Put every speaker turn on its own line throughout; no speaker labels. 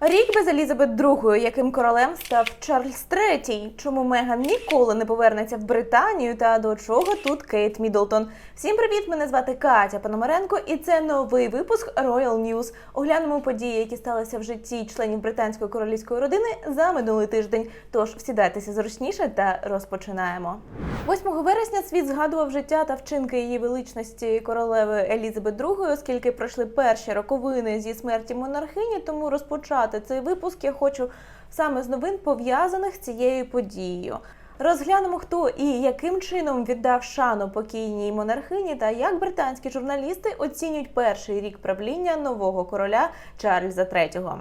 Рік без Елізабет II, яким королем став Чарльз III. Чому Меган ніколи не повернеться в Британію та до чого тут Кейт Міддлтон? Всім привіт! Мене звати Катя Пономаренко, і це новий випуск Royal News. Оглянемо події, які сталися в житті членів британської королівської родини за минулий тиждень. Тож сідайтеся зручніше та розпочинаємо. 8 вересня світ згадував життя та вчинки її величності королеви Елізабет II, оскільки пройшли перші роковини зі смерті монархині. Тому розпочати цей випуск я хочу саме з новин пов'язаних з цією подією. Розглянемо, хто і яким чином віддав шану покійній монархині, та як британські журналісти оцінюють перший рік правління нового короля Чарльза III.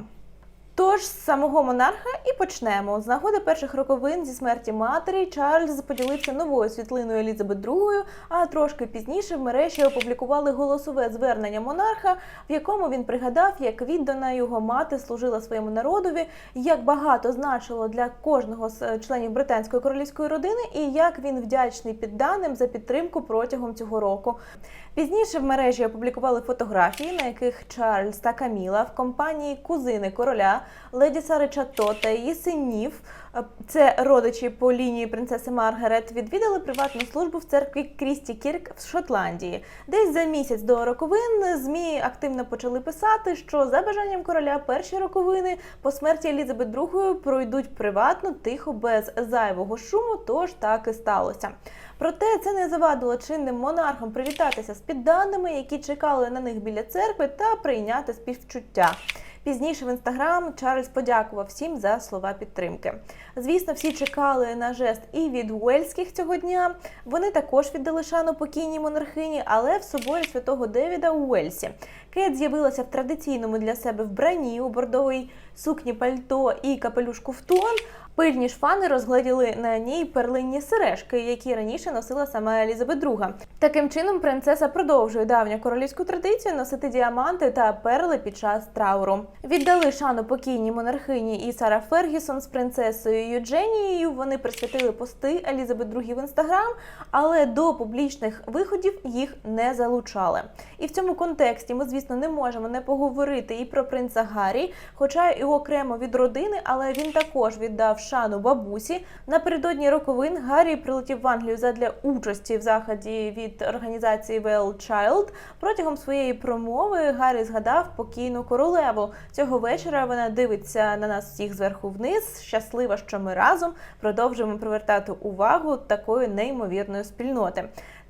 Тож з самого монарха і почнемо. З нагоди перших роковин зі смерті матері Чарльз поділився новою світлиною Елізабет II, а трошки пізніше в мережі опублікували голосове звернення монарха, в якому він пригадав, як віддана його мати служила своєму народові, як багато значило для кожного з е, членів британської королівської родини, і як він вдячний підданим за підтримку протягом цього року. Пізніше в мережі опублікували фотографії, на яких Чарльз та Каміла в компанії кузини короля леді Сари Чато та її синів. е, Це родичі по лінії принцеси Маргарет відвідали приватну службу в церкві Крісті Кірк в Шотландії. Десь за місяць до роковин змі активно почали писати, що за бажанням короля перші роковини по смерті Елізабет II пройдуть приватно, тихо, без зайвого шуму. Тож так і сталося. Проте це не завадило чинним монархам привітатися з підданими, які чекали на них біля церкви, та прийняти співчуття. Пізніше в інстаграм Чарльз подякував всім за слова підтримки. Звісно, всі чекали на жест і від Уельських цього дня. Вони також віддали шану покійній монархині, але в соборі святого Девіда у Уельсі. Кейт з'явилася в традиційному для себе вбранні у бордовій сукні пальто і капелюшку в тон. Пильні ж фани розгледіли на ній перлинні сережки, які раніше носила сама Елізабет II. Таким чином, принцеса продовжує давню королівську традицію носити діаманти та перли під час трауру. Віддали шану покійній монархині і Сара Фергісон з принцесою Юдженією. Вони присвятили пости Елізабет II в інстаграм, але до публічних виходів їх не залучали. І в цьому контексті ми, звісно, не можемо не поговорити і про принца Гаррі, хоча і окремо від родини, але він також віддав шану бабусі. Напередодні роковин Гаррі прилетів в Англію задля участі в заході від організації Well Child. Протягом своєї промови Гаррі згадав покійну королеву. Цього вечора вона дивиться на нас всіх зверху вниз. Щаслива, що ми разом продовжуємо привертати увагу такої неймовірної спільноти.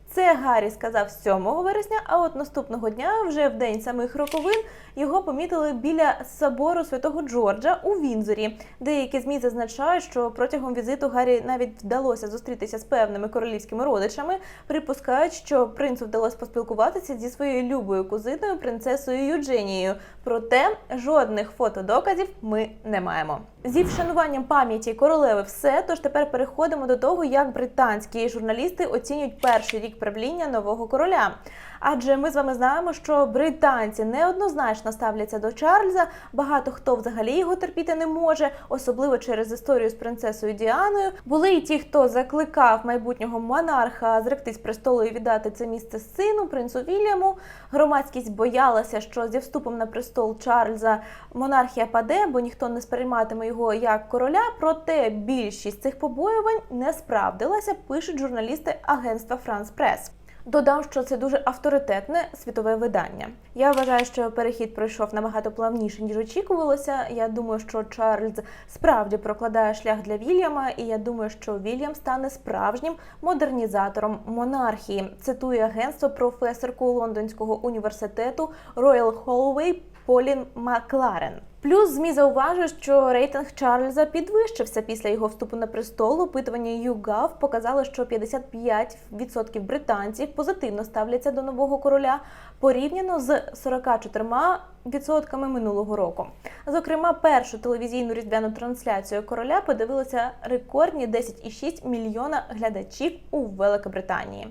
Це Гаррі сказав 7 вересня, а от наступного дня, вже в день самих роковин, його помітили біля собору святого Джорджа у Вінзорі. Деякі змі зазначають, що протягом візиту Гаррі навіть вдалося зустрітися з певними королівськими родичами. Припускають, що принцу вдалося поспілкуватися зі своєю любою кузиною, принцесою Юдженією. Проте жодних фотодоказів ми не маємо. Зі вшануванням пам'яті королеви все. Тож тепер переходимо до того, як британські журналісти оцінюють перший рік правління нового короля. Адже ми з вами знаємо, що британці неоднозначно ставляться до Чарльза. Багато хто взагалі його терпіти не може, особливо через історію з принцесою Діаною. Були й ті, хто закликав майбутнього монарха зректись престолу і віддати це місце сину, принцу Вільяму. Громадськість боялася, що зі вступом на престол Чарльза монархія паде, бо ніхто не сприйматиме його як короля. Проте більшість цих побоювань не справдилася, пишуть журналісти агентства Франс Прес. Додам, що це дуже авторитетне світове видання. Я вважаю, що перехід пройшов набагато плавніше ніж очікувалося. Я думаю, що Чарльз справді прокладає шлях для Вільяма, і я думаю, що Вільям стане справжнім модернізатором монархії. Цитує агентство професорку Лондонського університету Royal Holloway Полін Макларен. Плюс змі зауважує, що рейтинг Чарльза підвищився після його вступу на престол. Опитування YouGov показало, що 55% британців позитивно ставляться до нового короля порівняно з 44% минулого року. Зокрема, першу телевізійну різдвяну трансляцію короля подивилися рекордні 10,6 мільйона глядачів у Великобританії.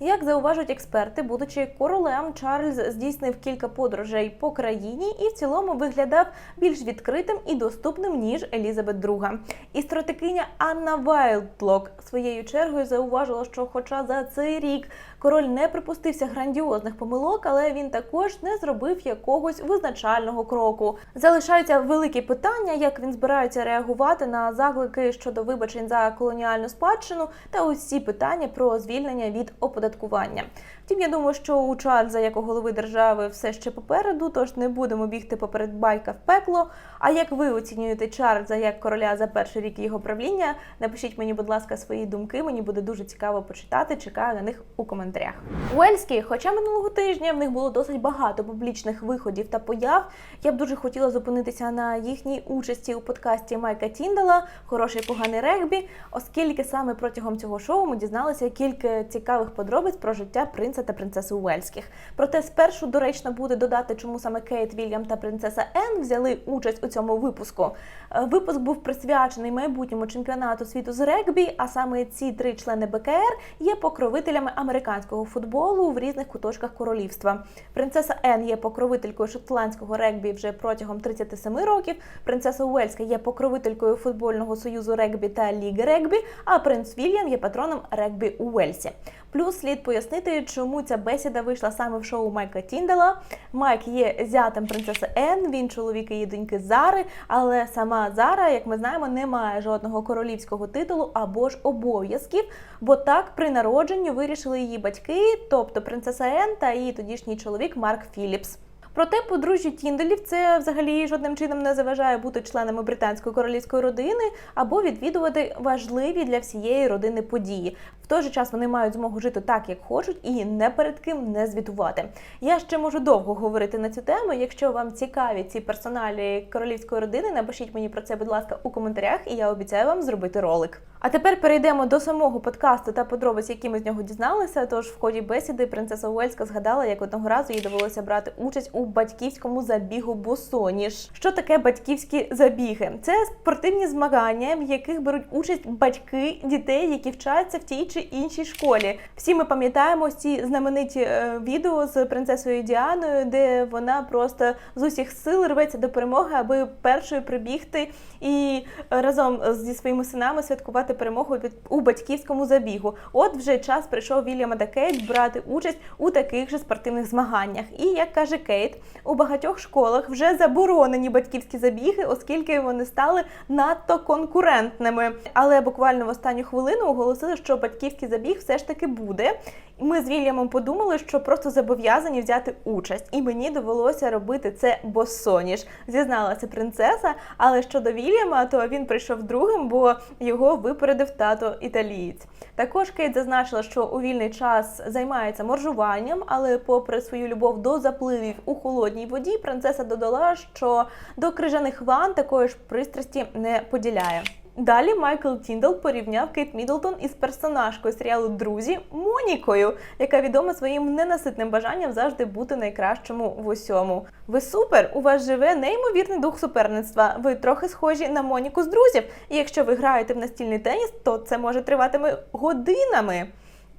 Як зауважують експерти, будучи королем, Чарльз здійснив кілька подорожей по країні і в цілому виглядав більш відкритим і доступним ніж Елізабет II. Істротикиня Анна Вайлдлок своєю чергою зауважила, що, хоча за цей рік Король не припустився грандіозних помилок, але він також не зробив якогось визначального кроку. Залишаються великі питання, як він збирається реагувати на заклики щодо вибачень за колоніальну спадщину та усі питання про звільнення від оподаткування. Втім, я думаю, що у Чарльза, як у голови держави, все ще попереду, тож не будемо бігти поперед байка в пекло. А як ви оцінюєте Чарльза як короля за перший рік його правління? Напишіть мені, будь ласка, свої думки. Мені буде дуже цікаво почитати. Чекаю на них у коментарях. Уельські, хоча минулого тижня в них було досить багато публічних виходів та появ. Я б дуже хотіла зупинитися на їхній участі у подкасті Майка Тіндала Хороший поганий регбі, оскільки саме протягом цього шоу ми дізналися кілька цікавих подробиць про життя принца та принцеси Уельських. Проте спершу доречно буде додати, чому саме Кейт Вільям та принцеса Енн взяли участь у цьому випуску. Е, Випуск був присвячений майбутньому чемпіонату світу з регбі, а саме ці три члени БКР є покровителями американського футболу в різних куточках королівства. Принцеса Енн є покровителькою шотландського регбі вже протягом 37 років. Принцеса Уельська є покровителькою футбольного союзу регбі та ліги регбі. А принц Вільям є патроном регбі у Уельсі. Плюс слід пояснити, чому ця бесіда вийшла саме в шоу Майка Тіндала. Майк є зятем принцеси Ен, він чоловік її доньки Зари, але сама Зара, як ми знаємо, не має жодного королівського титулу або ж обов'язків, бо так при народженні вирішили її батьки, тобто принцеса Ен та її тодішній чоловік Марк Філіпс. Проте подружжя Тіндалів це взагалі жодним чином не заважає бути членами британської королівської родини або відвідувати важливі для всієї родини події. В той же час вони мають змогу жити так, як хочуть, і не перед ким не звітувати. Я ще можу довго говорити на цю тему. Якщо вам цікаві ці персоналі королівської родини, напишіть мені про це, будь ласка, у коментарях, і я обіцяю вам зробити ролик. А тепер перейдемо до самого подкасту та подробиць, які ми з нього дізналися. Тож в ході бесіди принцеса Уельська згадала, як одного разу їй довелося брати участь у батьківському забігу Босоніж. Що таке батьківські забіги? Це спортивні змагання, в яких беруть участь батьки дітей, які вчаться в тій чи іншій школі. Всі ми пам'ятаємо ці знамениті е, відео з принцесою Діаною, де вона просто з усіх сил рветься до перемоги, аби першою прибігти і разом зі своїми синами святкувати перемогу від у батьківському забігу. От вже час прийшов Вільяма та Кейт брати участь у таких же спортивних змаганнях. І як каже Кейт, у багатьох школах вже заборонені батьківські забіги, оскільки вони стали надто конкурентними. Але буквально в останню хвилину оголосили, що батьківський забіг все ж таки буде. І Ми з Вільямом подумали, що просто зобов'язані взяти участь, і мені довелося робити це босоніж. Зізналася принцеса. Але щодо Вільяма, то він прийшов другим, бо його випередив тато італієць. Також Кейт зазначила, що у вільний час займається моржуванням, але, попри свою любов до запливів у холодній воді, принцеса додала, що до крижаних ван такої ж пристрасті не поділяє. Далі Майкл Тіндал порівняв Кейт Мідлтон із персонажкою серіалу Друзі Монікою, яка відома своїм ненаситним бажанням завжди бути найкращому в усьому. Ви супер! У вас живе неймовірний дух суперництва. Ви трохи схожі на Моніку з друзів. І якщо ви граєте в настільний теніс, то це може триватиме годинами.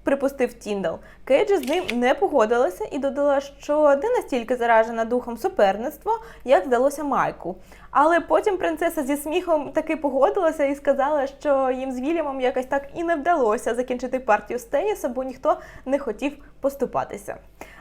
Припустив Тіндал. Кейдж з ним не погодилася і додала, що не настільки заражена духом суперництва, як здалося Майку. Але потім принцеса зі сміхом таки погодилася і сказала, що їм з Вільямом якось так і не вдалося закінчити партію з тенісу, бо ніхто не хотів поступатися.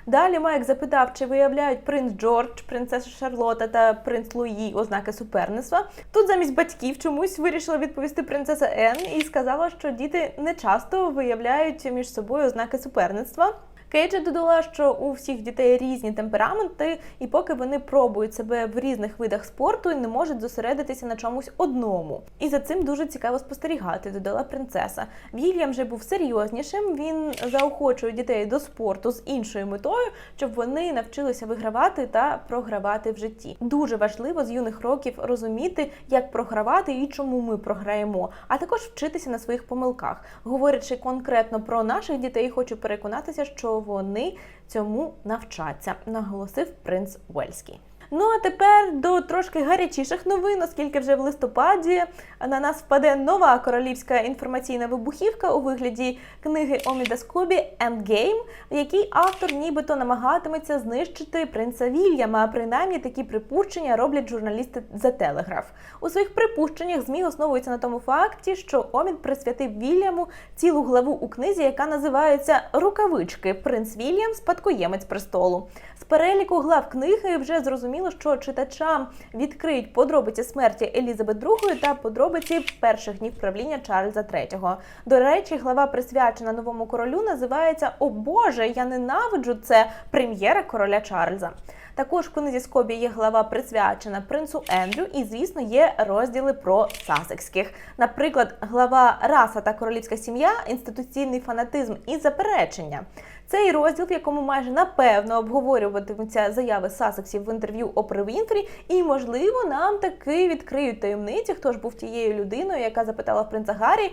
Далі Майк запитав, чи виявляють принц Джордж, принцеса Шарлота та принц Луї ознаки суперництва. Тут замість батьків чомусь вирішила відповісти принцеса Ен і сказала, що діти не часто виявляють між собою ознаки суперництва. Кейджа додала, що у всіх дітей різні темпераменти, і поки вони пробують себе в різних видах спорту, не можуть зосередитися на чомусь одному. І за цим дуже цікаво спостерігати, додала принцеса. Вільям же був серйознішим. Він заохочує дітей до спорту з іншою метою, щоб вони навчилися вигравати та програвати в житті. Дуже важливо з юних років розуміти, як програвати і чому ми програємо, а також вчитися на своїх помилках. Говорячи конкретно про наших дітей, хочу переконатися, що вони цьому навчаться, наголосив принц Уельський. Ну а тепер до трошки гарячіших новин, оскільки вже в листопаді на нас впаде нова королівська інформаційна вибухівка у вигляді книги Оміда Скобі «Endgame», в якій автор нібито намагатиметься знищити принца Вільяма. А Принаймні такі припущення роблять журналісти за Телеграф. У своїх припущеннях ЗМІ основуються на тому факті, що Омід присвятив Вільяму цілу главу у книзі, яка називається Рукавички. Принц Вільям спадкоємець престолу. З переліку глав книги вже зрозуміло, що читачам відкриють подробиці смерті Елізабет II та подробиці перших днів правління Чарльза III. До речі, глава присвячена новому королю називається О Боже, я ненавиджу це прем'єра короля Чарльза. Також в книзі Скобі є глава присвячена принцу Ендрю, і звісно є розділи про сасекських. Наприклад, глава раса та королівська сім'я, інституційний фанатизм і заперечення. Цей розділ, в якому майже напевно обговорюватимуться заяви Сасексів в інтерв'ю Опри Вінфрі, і можливо нам таки відкриють таємниці, хто ж був тією людиною, яка запитала в принца Гаррі,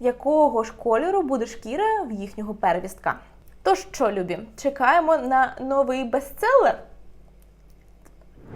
якого ж кольору буде шкіра в їхнього первістка. Тож що, любі, чекаємо на новий бестселер?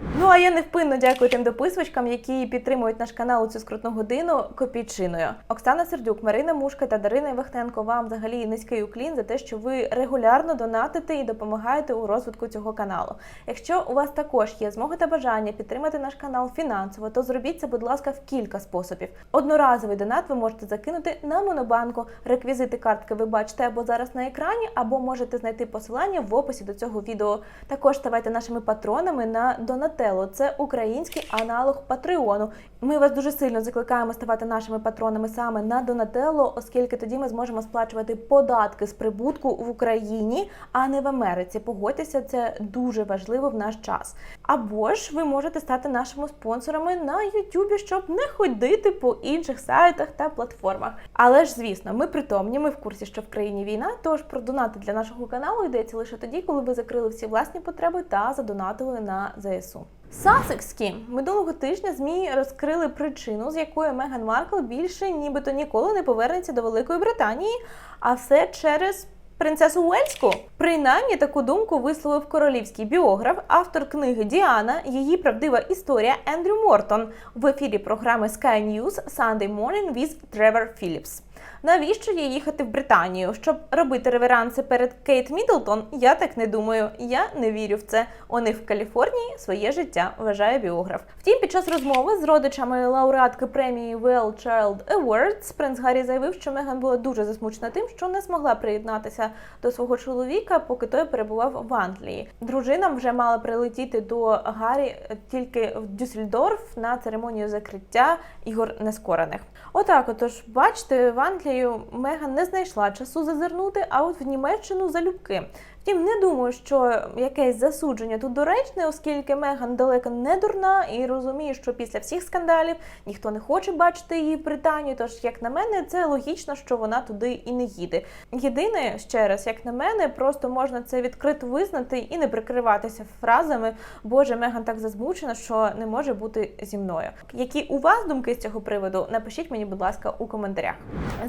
Ну а я невпинно дякую тим дописувачкам, які підтримують наш канал у цю скрутну годину копійчиною. Оксана Сердюк, Марина Мушка та Дарина Вахтенко. Вам взагалі низький уклін за те, що ви регулярно донатите і допомагаєте у розвитку цього каналу. Якщо у вас також є змога та бажання підтримати наш канал фінансово, то зробіть це, будь ласка, в кілька способів. Одноразовий донат ви можете закинути на монобанку. Реквізити картки ви бачите або зараз на екрані, або можете знайти посилання в описі до цього відео. Також ставайте нашими патронами на Донателло. Це український аналог Патреону. Ми вас дуже сильно закликаємо ставати нашими патронами саме на Донателло, оскільки тоді ми зможемо сплачувати податки з прибутку в Україні, а не в Америці. Погодьтеся, це дуже важливо в наш час. Або ж ви можете стати нашими спонсорами на Ютубі, щоб не ходити по інших сайтах та платформах. Але ж, звісно, ми притомні, ми в курсі, що в країні війна, тож про донати для нашого каналу йдеться лише тоді, коли ви закрили всі власні потреби та задонатили на ЗСУ. Сасекські минулого тижня змі розкрили причину, з якої Меган Маркл більше нібито ніколи не повернеться до Великої Британії, а все через принцесу Уельську. Принаймні таку думку висловив королівський біограф, автор книги Діана, її правдива історія Ендрю Мортон в ефірі програми Sky News Sunday Morning with Trevor Phillips. Навіщо їй їхати в Британію? Щоб робити реверанси перед Кейт Мідлтон? Я так не думаю. Я не вірю в це. Них в Каліфорнії своє життя, вважає біограф. Втім, під час розмови з родичами лауреатки премії Well Child Awards принц Гаррі заявив, що Меган була дуже засмучена тим, що не змогла приєднатися до свого чоловіка, поки той перебував в Англії. Дружина вже мала прилетіти до Гаррі тільки в Дюссельдорф на церемонію закриття ігор нескорених. Отак, отож, бачите, в Англію Меган не знайшла часу зазирнути, а от в Німеччину залюбки. Втім, не думаю, що якесь засудження тут доречне, оскільки Меган далеко не дурна і розуміє, що після всіх скандалів ніхто не хоче бачити її в Британії. Тож, як на мене, це логічно, що вона туди і не їде. Єдине, ще раз, як на мене, просто можна це відкрито визнати і не прикриватися фразами Боже, Меган так зазмучена, що не може бути зі мною. Які у вас думки з цього приводу? Напишіть мені, будь ласка, у коментарях.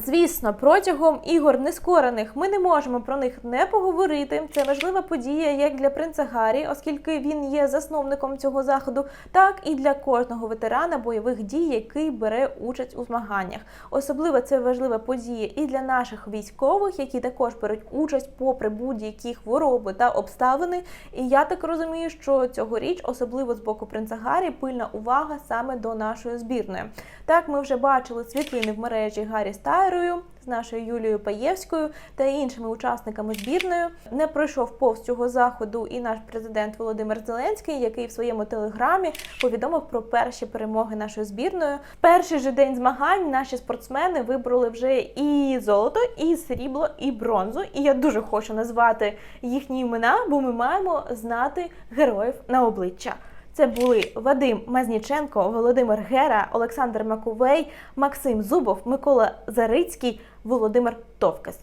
Звісно, протягом ігор нескорених ми не можемо про них не поговорити. Це важлива подія як для принца Гаррі, оскільки він є засновником цього заходу, так і для кожного ветерана бойових дій, який бере участь у змаганнях. Особливо це важлива подія і для наших військових, які також беруть участь попри будь-які хвороби та обставини. І я так розумію, що цьогоріч, особливо з боку принца Гаррі, пильна увага саме до нашої збірної. Так, ми вже бачили світлини в мережі Гаррі Стайрою з нашою Юлією Паєвською та іншими учасниками збірної. Не пройшов повз цього заходу і наш президент Володимир Зеленський, який в своєму телеграмі повідомив про перші перемоги нашої збірної. Перший же день змагань наші спортсмени вибрали вже і золото, і срібло, і бронзу. І я дуже хочу назвати їхні імена, бо ми маємо знати героїв на обличчя. Це були Вадим Мазніченко, Володимир Гера, Олександр Макувей, Максим Зубов, Микола Зарицький, Володимир Товкас.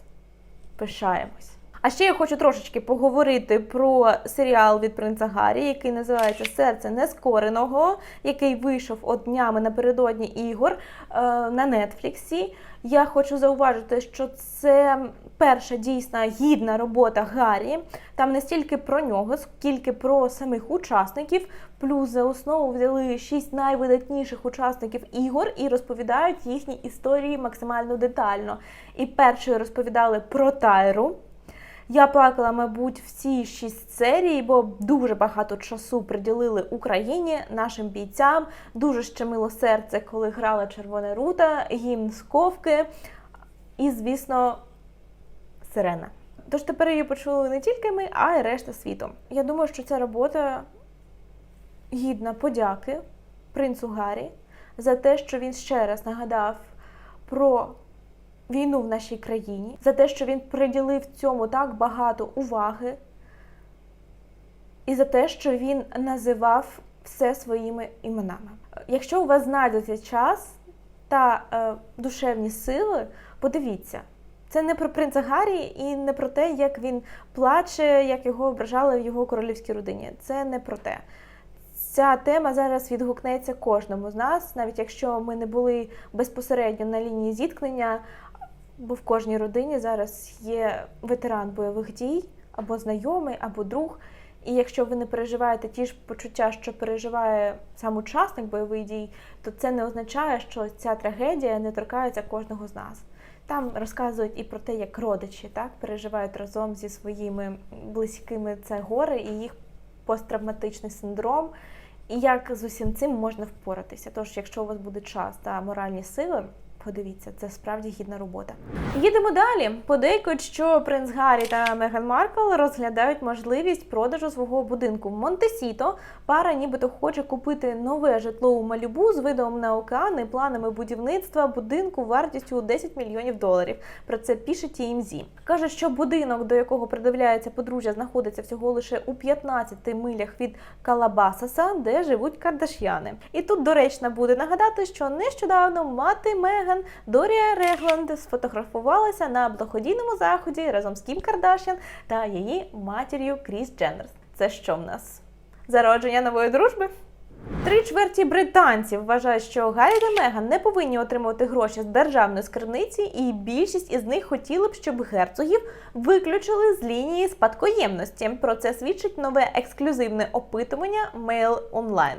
Пишаємось. А ще я хочу трошечки поговорити про серіал від принца Гаррі, який називається Серце нескореного, який вийшов от днями напередодні ігор е, на Нетфліксі. Я хочу зауважити, що це перша дійсна гідна робота Гаррі. Там не стільки про нього, скільки про самих учасників. Плюс за основу взяли шість найвидатніших учасників ігор і розповідають їхні історії максимально детально. І першою розповідали про Тайру. Я плакала, мабуть, всі шість серій, бо дуже багато часу приділили Україні, нашим бійцям. Дуже щемило серце, коли грала Червона рута, гімн Сковки і, звісно, Сирена. Тож тепер її почули не тільки ми, а й решта світу. Я думаю, що ця робота гідна подяки принцу Гаррі за те, що він ще раз нагадав про війну в нашій країні, за те, що він приділив цьому так багато уваги, і за те, що він називав все своїми іменами. Якщо у вас знайдеться час та е, душевні сили, подивіться. Це не про принца Гаррі і не про те, як він плаче, як його ображали в його королівській родині. Це не про те. Ця тема зараз відгукнеться кожному з нас, навіть якщо ми не були безпосередньо на лінії зіткнення, бо в кожній родині зараз є ветеран бойових дій, або знайомий, або друг. І якщо ви не переживаєте ті ж почуття, що переживає сам учасник бойових дій, то це не означає, що ця трагедія не торкається кожного з нас. Там розказують і про те, як родичі так переживають разом зі своїми близькими це горе і їх посттравматичний синдром, і як з усім цим можна впоратися. Тож, якщо у вас буде час та моральні сили, подивіться, це справді гідна робота. Їдемо далі. Подейкують, що принц Гаррі та Меган Маркл розглядають можливість продажу свого будинку в Монтесіто. Пара нібито хоче купити нове житло у Малюбу з видом на океан і планами будівництва будинку вартістю у 10 мільйонів доларів. Про це пише TMZ. Каже, що будинок, до якого придивляється подружжя, знаходиться всього лише у 15 милях від Калабасаса, де живуть кардаш'яни. І тут доречно буде нагадати, що нещодавно мати Меган Дорія Регланд сфотографувалася на благодійному заході разом з Кім Кардашян та її матір'ю Кріс Дженнерс. Це що в нас? Зародження нової дружби? Три чверті британців вважають, що Гаррі та Меган не повинні отримувати гроші з державної скарбниці, і більшість із них хотіли б, щоб герцогів виключили з лінії спадкоємності. Про це свідчить нове ексклюзивне опитування Mail Online.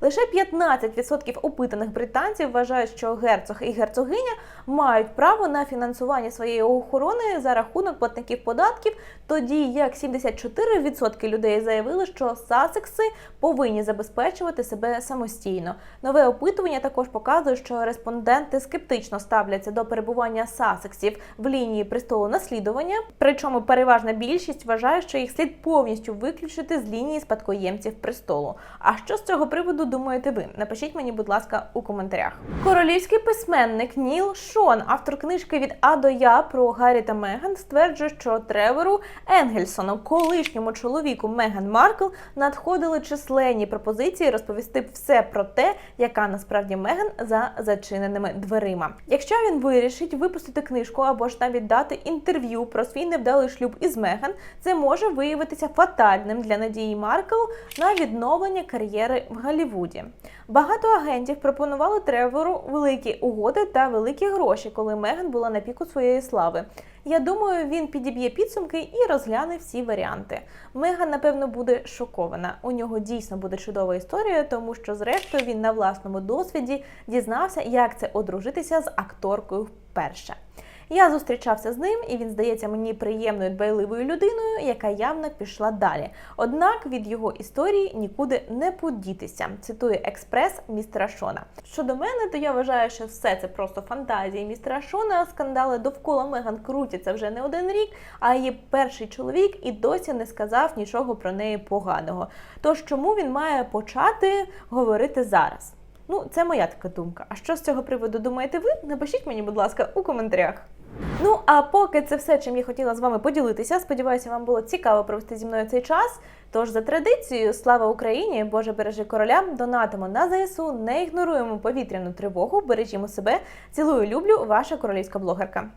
Лише 15% опитаних британців вважають, що герцог і герцогиня мають право на фінансування своєї охорони за рахунок платників податків, тоді як 74% людей заявили, що сасекси повинні забезпечувати себе самостійно. Нове опитування також показує, що респонденти скептично ставляться до перебування сасексів в лінії престолу наслідування. Причому переважна більшість вважає, що їх слід повністю виключити з лінії спадкоємців престолу. А що з цього приводу думаєте ви? Напишіть мені, будь ласка, у коментарях. Королівський письменник Ніл Шон, автор книжки від А до Я про Гаррі та Меган, стверджує, що Тревору Енгельсону, колишньому чоловіку Меган Маркл, надходили численні пропозиції розповісти все про те, яка насправді Меган за зачиненими дверима. Якщо він вирішить випустити книжку або ж навіть дати інтерв'ю про свій невдалий шлюб із Меган, це може виявитися фатальним для надії Маркл на відновлення кар'єри в Голлівуді. Багато агентів пропонували Тревору великі угоди та великі гроші, коли Меган була на піку своєї слави. Я думаю, він підіб'є підсумки і розгляне всі варіанти. Меган, напевно, буде шокована. У нього дійсно буде чудова історія, тому що, зрештою, він на власному досвіді дізнався, як це одружитися з акторкою вперше. Я зустрічався з ним, і він здається мені приємною дбайливою людиною, яка явно пішла далі. Однак від його історії нікуди не подітися. Цитує експрес містера Шона. Щодо мене, то я вважаю, що все це просто фантазії містера Шона. Скандали довкола Меган крутяться вже не один рік, а її перший чоловік і досі не сказав нічого про неї поганого. Тож чому він має почати говорити зараз? Ну, це моя така думка. А що з цього приводу думаєте ви? Напишіть мені, будь ласка, у коментарях. Ну а поки це все, чим я хотіла з вами поділитися. Сподіваюся, вам було цікаво провести зі мною цей час. Тож за традицією, слава Україні! Боже бережи короля! Донатимо на ЗСУ, не ігноруємо повітряну тривогу, бережімо себе. Цілую, люблю, ваша королівська блогерка.